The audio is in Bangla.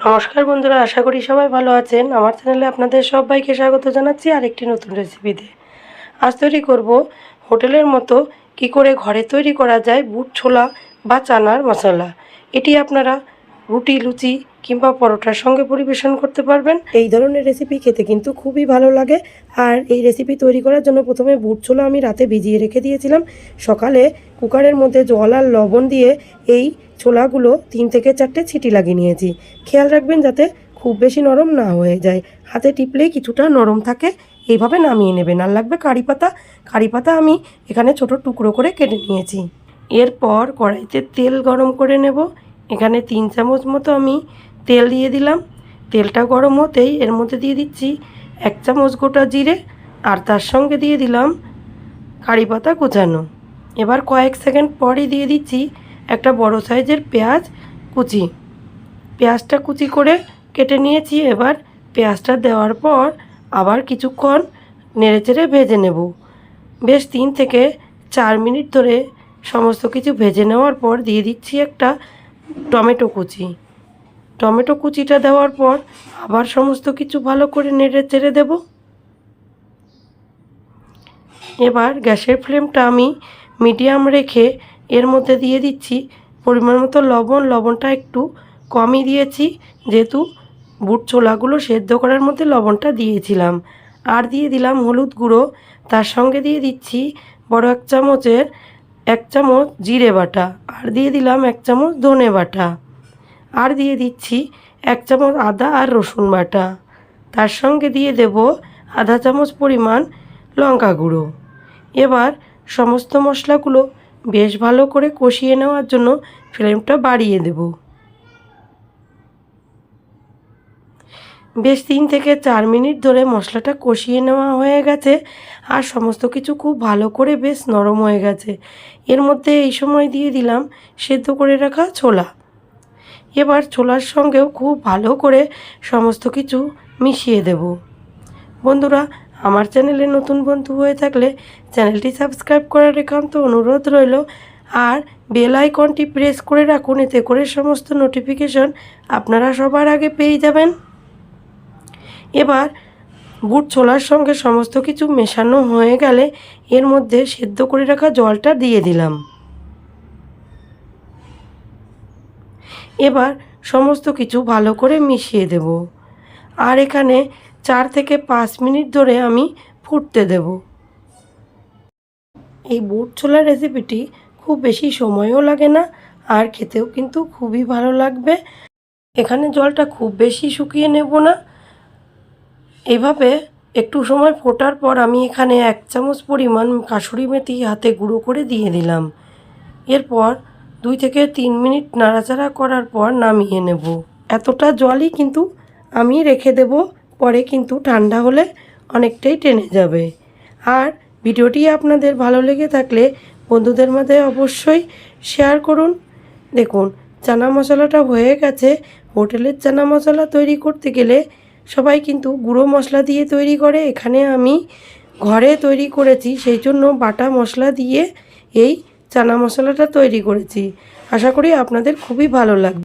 নমস্কার বন্ধুরা, আশা করি সবাই ভালো আছেন। আমার চ্যানেলে আপনাদের সবাইকে স্বাগত জানাচ্ছি আরেকটি নতুন রেসিপিতে আজ তৈরি করব হোটেলের মতো কি করে ঘরে তৈরি করা যায় বুট ছোলা বা চানার মশলা। এটি আপনারা রুটি, লুচি কিংবা পরোটার সঙ্গে পরিবেশন করতে পারবেন। এই ধরনের রেসিপি খেতে কিন্তু খুবই ভালো লাগে। আর এই রেসিপি তৈরি করার জন্য প্রথমে বুট ছোলা আমি রাতে ভিজিয়ে রেখে দিয়েছিলাম। সকালে কুকারের মধ্যে জল আর লবণ দিয়ে এই ছোলাগুলো তিন থেকে চারটে ছিটি লাগিয়ে নিয়েছি। খেয়াল রাখবেন যাতে খুব বেশি নরম না হয়ে যায়। হাতে টিপলেই কিছুটা নরম থাকে। এইভাবে নামিয়ে নেবেন। আর লাগবে কারি পাতা। কারি পাতা আমি এখানে ছোট টুকরো করে কেটে নিয়েছি। এরপর কড়াইতে তেল গরম করে নেব। এখানে তিন চামচ মতো আমি তেল দিয়ে দিলাম। তেলটা গরম হতেই এর মধ্যে দিয়ে দিচ্ছি এক চামচ গোটা জিরে আর তার সঙ্গে দিয়ে দিলাম কারি পাতা কুচানো। এবার কয়েক সেকেন্ড পরই দিয়ে দিচ্ছি একটা বড় সাইজের পেঁয়াজ কুচি। পেঁয়াজটা কুচি করে কেটে নিয়েছি, এবার পেঁয়াজটা দেওয়ার পর আবার কিছুক্ষণ নেড়েচেড়ে ভেজে নেব। বেশ তিন থেকে চার মিনিট ধরে সমস্ত কিছু ভেজে নেওয়ার পর দিয়ে দিচ্ছি একটা টমেটো কুচি। টমেটো কুচিটা দেওয়ার পর আবার সমস্ত কিছু ভালো করে নেড়ে চেড়ে দেব। এবার গ্যাসের ফ্লেমটা আমি মিডিয়াম রেখে এর মধ্যে দিয়ে দিচ্ছি পরিমাণ মতো লবণ। লবণটা একটু কমই দিয়েছি, যেহেতু বুট ছোলাগুলো সেদ্ধ করার মধ্যে লবণটা দিয়েছিলাম। আর দিয়ে দিলাম হলুদ গুঁড়ো। তার সঙ্গে দিয়ে দিচ্ছি বড় এক চামচের এক চামচ জিরে বাটা আর দিয়ে দিলাম এক চামচ ধনে বাটা। আর দিয়ে দিচ্ছি এক চামচ আদা আর রসুন বাটা। তার সঙ্গে দিয়ে দেব আধা চামচ পরিমাণ লঙ্কা গুঁড়ো। এবার সমস্ত মশলাগুলো বেশ ভালো করে কষিয়ে নেওয়ার জন্য ফ্লেমটা বাড়িয়ে দেব। বেশ তিন থেকে চার মিনিট ধরে মশলাটা কষিয়ে নেওয়া হয়ে গেছে আর সমস্ত কিছু খুব ভালো করে বেশ নরম হয়ে গেছে। এর মধ্যে এই সময় দিয়ে দিলাম সেদ্ধ করে রাখা ছোলা। এবার ছোলার সঙ্গেও খুব ভালো করে সমস্ত কিছু মিশিয়ে দেব। বন্ধুরা, আমার চ্যানেলে নতুন বন্ধু হয়ে থাকলে চ্যানেলটি সাবস্ক্রাইব করার একান্ত অনুরোধ রইল আর বেল আইকনটি প্রেস করে রাখুন, এতে করে সমস্ত নোটিফিকেশন আপনারা সবার আগে পেয়ে যাবেন। এবার বুট ছোলার সঙ্গে সমস্ত কিছু মেশানো হয়ে গেলে এর মধ্যে সেদ্ধ করে রাখা জলটা দিয়ে দিলাম। এবার সমস্ত কিছু ভালো করে মিশিয়ে দেব। আর এখানে চার থেকে পাঁচ মিনিট ধরে আমি ফুটতে দেব। এই বুট ছোলার রেসিপিটি খুব বেশি সময়ও লাগে না, আর খেতেও কিন্তু খুবই ভালো লাগবে। এখানে জলটা খুব বেশি শুকিয়ে নেব না। এভাবে একটু সময় ফোটার পর আমি এখানে এক চামচ পরিমাণ কাসুরি মেথি হাতে গুঁড়ো করে দিয়ে দিলাম। এরপর দুই থেকে তিন মিনিট নাড়াচাড়া করার পর নামিয়ে নেব। এতটা জলই কিন্তু আমি রেখে দেব, পরে কিন্তু ঠান্ডা হলে অনেকটাই টেনে যাবে। আর ভিডিওটি আপনাদের ভালো লেগে থাকলে বন্ধুদের মধ্যে অবশ্যই শেয়ার করুন। দেখুন, চানা মশলাটা হয়ে গেছে। হোটেলের চানা মশলা তৈরি করতে গেলে সবাই কিন্তু গুঁড়ো মশলা দিয়ে তৈরি করে। এখানে আমি ঘরে তৈরি করেছি, সেই জন্য বাটা মশলা দিয়ে এই চানা মশলাটা তৈরি করেছি। আশা করি আপনাদের খুবই ভালো লাগবে।